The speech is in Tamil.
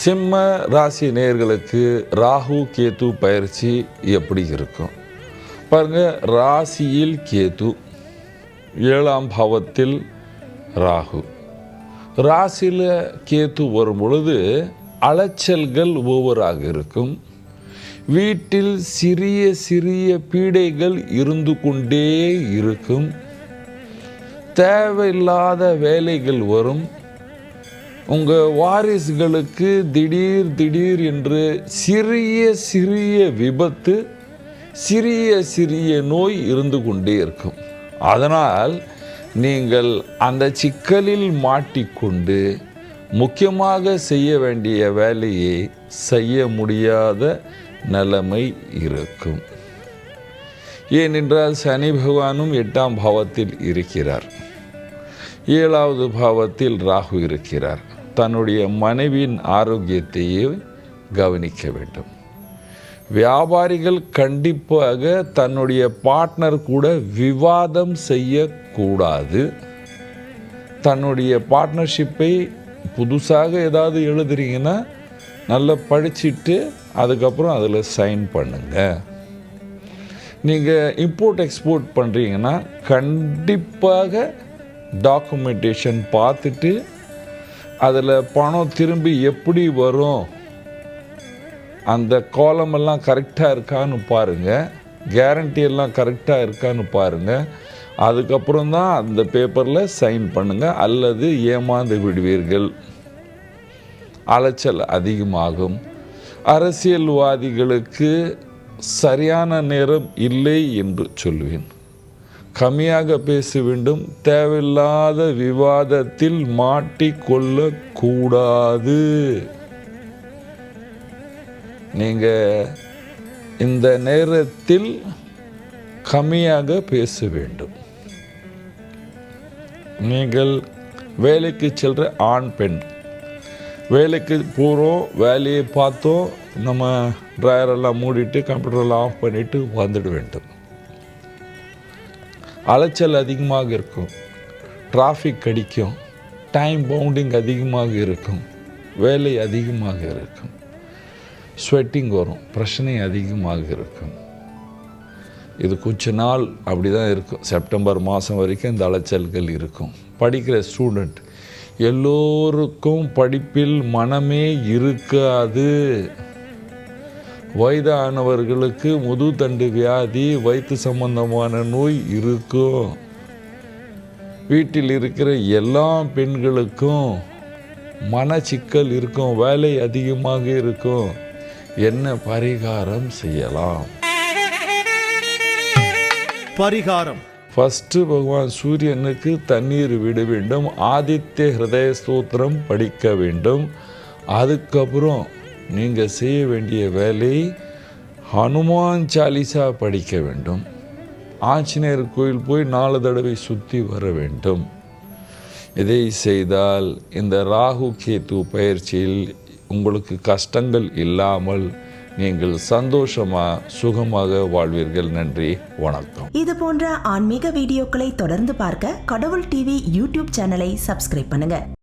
சிம்ம ராசி நேயர்களுக்கு ராகு கேது பயிற்சி எப்படி இருக்கும்? பாருங்கள் ராசியில் கேது ஏழாம் பாவத்தில் ராகு. ராசியில் கேத்து வரும் பொழுது அலைச்சல்கள் ஓவராக இருக்கும். வீட்டில் சிறிய சிறிய பீடைகள் இருந்து கொண்டே இருக்கும். தேவையில்லாத வேலைகள் வரும். உங்கள் வாரிசுகளுக்கு திடீர் திடீர் என்று சிறிய சிறிய விபத்து சிறிய சிறிய நோய் இருந்து கொண்டே இருக்கும். அதனால் நீங்கள் அந்த சிக்கலில் மாட்டிக்கொண்டு முக்கியமாக செய்ய வேண்டிய வேலையை செய்ய முடியாத நிலைமை இருக்கும். ஏனென்றால் சனி பகவானும் எட்டாம் பாவத்தில் இருக்கிறார். ஏழாவது பாவத்தில் ராகு இருக்கிறார். தன்னுடைய மனைவியின் ஆரோக்கியத்தையே கவனிக்க வேண்டும். வியாபாரிகள் கண்டிப்பாக தன்னுடைய பார்ட்னர் கூட விவாதம் செய்யக்கூடாது. தன்னுடைய பார்ட்னர்ஷிப்பை புதுசாக ஏதாவது எழுதுறீங்கன்னா நல்லா படிச்சுட்டு அதுக்கப்புறம் அதில் சைன் பண்ணுங்கள் நீங்கள் இம்போர்ட் எக்ஸ்போர்ட் பண்ணுறீங்கன்னா கண்டிப்பாக டாக்குமெண்டேஷன் பார்த்துட்டு அதில் பணம் திரும்பி எப்படி வரும்? அந்த காலம் எல்லாம் கரெக்டாக இருக்கான்னு பாருங்கள் கேரண்டி எல்லாம் கரெக்டாக இருக்கான்னு பாருங்கள் அதுக்கப்புறம் தான் அந்த பேப்பரில் சைன் பண்ணுங்கள் அல்லது ஏமாந்து விடுவீர்கள். அலைச்சல் அதிகமாகும். அரசியல்வாதிகளுக்கு சரியான நேரம் இல்லை என்று சொல்வேன். கம்மியாக பேச வேண்டும் தேவையில்லாத விவாதத்தில் மாட்டிக்கொள்ளக்கூடாது. நீங்கள் இந்த நேரத்தில் கம்மியாக பேச வேண்டும் நீங்கள் வேலைக்கு செல்கிற ஆண் பெண். வேலைக்கு போகிறோம் வேலையை பார்த்தோம் நம்ம ட்ரையரெல்லாம் மூடிட்டு கம்ப்யூட்டரெல்லாம் ஆஃப் பண்ணிவிட்டு வந்துட வேண்டும். அலைச்சல் அதிகமாக இருக்கும். டிராஃபிக் கடிக்கும். டைம் பவுண்டிங் அதிகமாக இருக்கும். வேலை அதிகமாக இருக்கும். ஸ்வெட்டிங் வரும். பிரச்சனை அதிகமாக இருக்கும். இது கொஞ்ச நாள் அப்படி தான் இருக்கும். செப்டம்பர் மாதம் வரைக்கும் இந்த அலைச்சல்கள் இருக்கும். படிக்கிற ஸ்டூடெண்ட் எல்லோருக்கும் படிப்பில் மனமே இருக்காது. வயதானவர்களுக்கு முதுதண்டு வியாதி வயிற்று சம்பந்தமான நோய் இருக்கும். வீட்டில் இருக்கிற எல்லா பெண்களுக்கும் மனச்சிக்கல் இருக்கும் வேலை அதிகமாக இருக்கும். என்ன பரிகாரம் செய்யலாம்? பரிகாரம். ஃபஸ்ட்டு பகவான் சூரியனுக்கு தண்ணீர் விட வேண்டும் ஆதித்ய ஹிருதய ஸ்தோத்திரம் படிக்க வேண்டும். அதுக்கப்புறம் நீங்கள் செய்ய வேண்டிய வேலை ஹனுமான் சாலிசா படிக்க வேண்டும். ஆஞ்சநேயர் கோயில் போய் நாலு தடவை சுற்றி வர வேண்டும். இதை செய்தால் இந்த ராகு கேத்து பயிற்சியில் உங்களுக்கு கஷ்டங்கள் இல்லாமல் நீங்கள் சந்தோஷமாக சுகமாக வாழ்வீர்கள். நன்றி வணக்கம். இது போன்ற ஆன்மீக வீடியோக்களை தொடர்ந்து பார்க்க கடவுள் டிவி யூடியூப் சேனலை சப்ஸ்கிரைப் பண்ணுங்க.